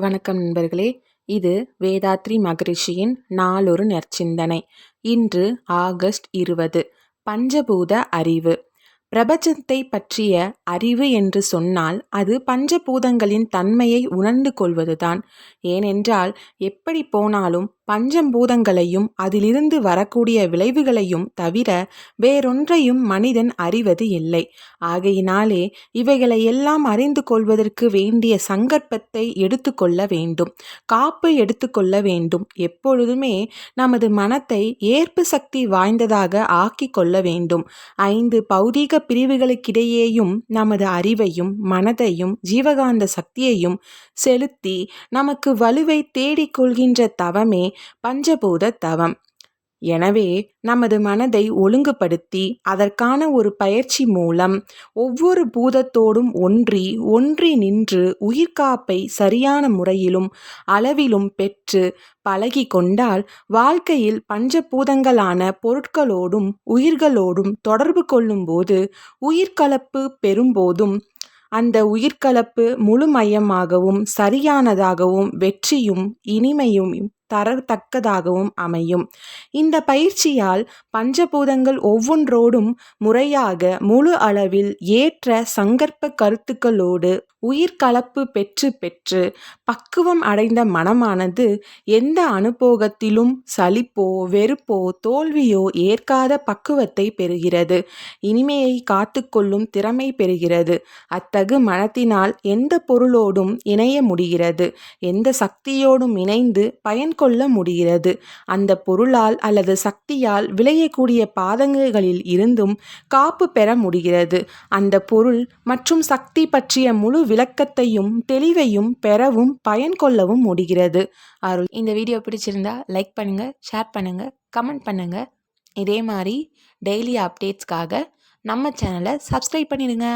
வணக்கம் நண்பர்களே. இது வேதாத்ரி மகரிஷியின் நாளொரு நற்சிந்தனை. இன்று ஆகஸ்ட் இருபது. பஞ்சபூத அறிவு. பிரபஞ்சத்தை பற்றிய அறிவு என்று சொன்னால் அது பஞ்சபூதங்களின் தன்மையை உணர்ந்து கொள்வதுதான். ஏனென்றால் எப்படி போனாலும் பஞ்சபூதங்களையும் அதிலிருந்து வரக்கூடிய விளைவுகளையும் தவிர வேறொன்றையும் மனிதன் அறிவது இல்லை. ஆகையினாலே இவைகளை எல்லாம் அறிந்து கொள்வதற்கு வேண்டிய சங்கற்பத்தை எடுத்துக்கொள்ள வேண்டும். காப்பு எடுத்துக்கொள்ள வேண்டும். எப்பொழுதுமே நமது மனத்தை ஏற்பு சக்தி வாய்ந்ததாக ஆக்கி கொள்ள வேண்டும். ஐந்து பௌதீக பிரிவுகளுக்கிடையேயும் நமது அறிவையும் மனதையும் ஜீவகாந்த சக்தியையும் செலுத்தி நமக்கு வலுவை தேடிக்கொள்கின்ற தவமே பஞ்சபூத தவம். எனவே நமது மனதை ஒழுங்குபடுத்தி அதற்கான ஒரு பயிற்சி மூலம் ஒவ்வொரு பூதத்தோடும் ஒன்றி ஒன்றி நின்று உயிர்காப்பை சரியான முறையிலும் அளவிலும் பெற்று பழகி கொண்டால் வாழ்க்கையில் பஞ்சபூதங்களான பொருட்களோடும் உயிர்களோடும் தொடர்பு கொள்ளும்போது உயிர்கலப்பு பெறும்போதும் அந்த உயிர்கலப்பு முழுமையமாகவும் சரியானதாகவும் வெற்றியும் இனிமையும் தரத்தக்கதாகவும் அமையும். இந்த பயிற்சியால் பஞ்சபூதங்கள் ஒவ்வொன்றோடும் முறையாக முழு அளவில் ஏற்ற சங்கற்ப கருத்துக்களோடு உயிர்கலப்பு பெற்று பெற்று பக்குவம் அடைந்த மனமானது எந்த அனுபோகத்திலும் சலிப்போ வெறுப்போ தோல்வியோ ஏற்காத பக்குவத்தை பெறுகிறது. இனிமையை காத்துக்கொள்ளும் திறமை பெறுகிறது. அத்தகு மனத்தினால் எந்த பொருளோடும் இணைய முடிகிறது. எந்த சக்தியோடும் இணைந்து பயன் கொள்ள முடிகிறது. அந்த பொருளால் அல்லது சக்தியால் விளையக்கூடிய பாதங்களில் இருந்தும் காப்பு பெற முடிகிறது. அந்த பொருள் மற்றும் சக்தி பற்றிய முழு விளக்கத்தையும் தெளிவையும் பெறவும் பயன் கொள்ளவும் முடிகிறது. அருள். இந்த வீடியோ பிடிச்சிருந்தா லைக் பண்ணுங்கள் ஷேர் பண்ணுங்கள் கமெண்ட் பண்ணுங்கள் இதே மாதிரி டெய்லி அப்டேட்ஸ்க்காக நம்ம சேனலை சப்ஸ்கிரைப் பண்ணிடுங்க.